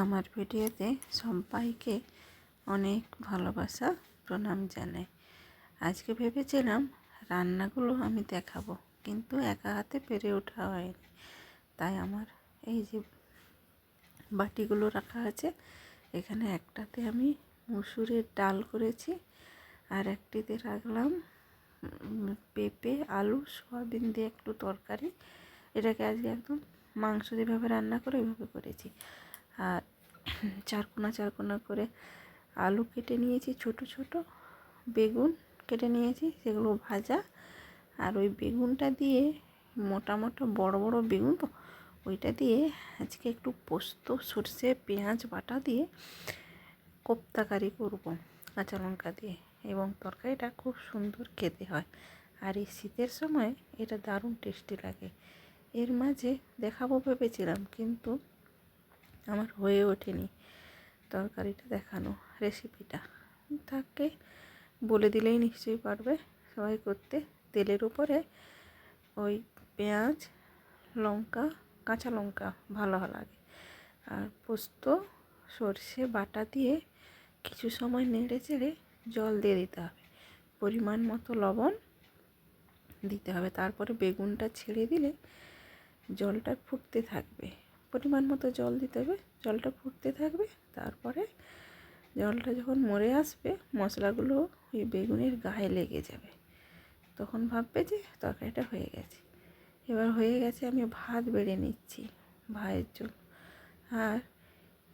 আমার ভিডিওতে সবাইকে অনেক ভালোবাসা, প্রণাম জানাই। আজকে ভেবেছিলাম রান্নাগুলো আমি দেখাবো, কিন্তু একা হাতে পেরে ওঠা হয়নি। তাই আমার এই যে বাটিগুলো রাখা আছে, এখানে একটাতে আমি মুসুরের ডাল করেছি, আর একটিতে রাখলাম পেঁপে, আলু, সয়াবিন দিয়ে একটু তরকারি। এটাকে আজকে একদম মাংস যেভাবে রান্না করে, ওইভাবে করেছি। আর চারকোনা চারকোনা করে আলু কেটে নিয়েছি, ছোট ছোট বেগুন কেটে নিয়েছি, সেগুলো ভাজা। আর ওই বেগুনটা দিয়ে মোটা মোটা বড় বড় বেগুন তো, ওইটা দিয়ে আজকে একটু পোস্ত, সর্ষে, পেঁয়াজ, বাটা দিয়ে কোপ্তাকারি করব কাঁচা লঙ্কা দিয়ে। এবং তরকারিটা খুব সুন্দর খেতে হয়। আর এই শীতের সময় এটা দারুণ টেস্টি লাগে। এর মাঝে দেখাবো ভেবেছিলাম, কিন্তু আমার হয়ে ওঠেনি। তরকারিটা দেখানো রেসিপিটা তাকে বলে দিলেই নিশ্চয়ই পারবে। সবাই করতে। তেলের উপরে ওই পেঁয়াজ, লঙ্কা, কাঁচা লঙ্কা ভালো লাগে। আর পোস্ত, সর্ষে বাটা দিয়ে কিছু সময় নেড়ে চেড়ে জল দিয়ে দিতে হবে। পরিমাণ মতো লবণ দিতে হবে। তারপরে বেগুনটা ছেড়ে দিলে জলটা ফুটতে থাকবে। পরিমাণ মতো জল দিতে হবে। জলটা ফুটতে থাকবে, তারপরে জলটা যখন মরে আসবে, মশলাগুলো ওই বেগুনের গায়ে লেগে যাবে। তখন ভাববে যে তরকারিটা হয়ে গেছে। এবার হয়ে গেছে, আমি ভাত বেড়ে নিচ্ছি ভাইয়ের জন্য। আর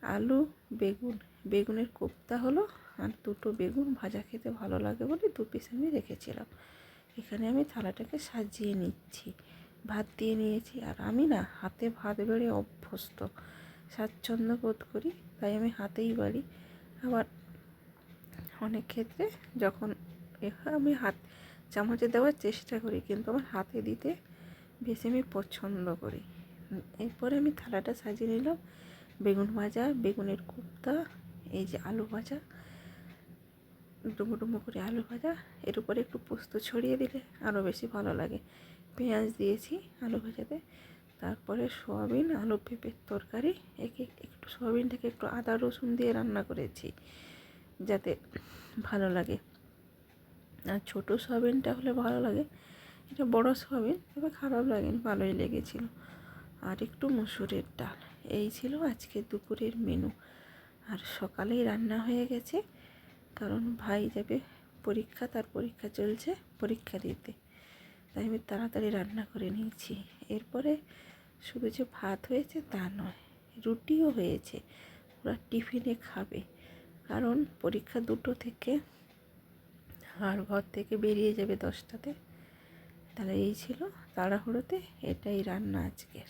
আলু, বেগুন, বেগুনের কোপ্তা হলো আর দুটো বেগুন ভাজা খেতে ভালো লাগে বলে দু পিস আমি রেখেছিলাম। এখানে আমি থালাটাকে সাজিয়ে নিচ্ছি। ভাত দিয়ে নিয়েছি। আর আমি না হাতে ভাত বেড়ে অভ্যস্ত। স্বাচ্ছন্দ্য বোধ করি, তাই আমি হাতেই বাড়ি। আবার অনেক ক্ষেত্রে যখন আমি হাত চামচে দেওয়ার চেষ্টা করি, কিন্তু আমার হাতে দিতে বেশি আমি পছন্দ করি। এরপরে আমি থালাটা সাজিয়ে নিলাম। বেগুন ভাজা, বেগুনের কোপ্তা, এই যে আলু ভাজা, ডুমো ডুমো করে আলু ভাজা, এর উপরে একটু পোস্ত ছড়িয়ে দিলে আরও বেশি ভালো লাগে। পেঁয়াজ দিয়েছি আলু ভেজাতে। তারপরে সোয়াবিন, আলু পেঁপের তরকারি, একে একটু সোয়াবিনটাকে একটু আদা, রসুন দিয়ে রান্না করেছি যাতে ভালো লাগে। আর ছোটো সোয়াবিনটা হলে ভালো লাগে। এটা বড় সোয়াবিন, তবে খারাপ লাগেনি ভালোই লেগেছিল। আর একটু মুসুরের ডাল, এই ছিল আজকে দুপুরের মেনু। আর সকালেই রান্না হয়ে গেছে, কারণ ভাই যাবে পরীক্ষা, তার পরীক্ষা চলছে পরীক্ষা দিতে। তাই আমি তাড়াতাড়ি রান্না করে নিয়েছি। এরপরে শুধু যে ভাত হয়েছে তা নয়, রুটিও হয়েছে। ওরা টিফিনে খাবে। কারণ পরীক্ষা দুটো থেকে আর ঘর থেকে বেরিয়ে যাবে দশটাতে। তাহলে এই ছিল তাড়াহুড়োতে, এটাই রান্না আজকের।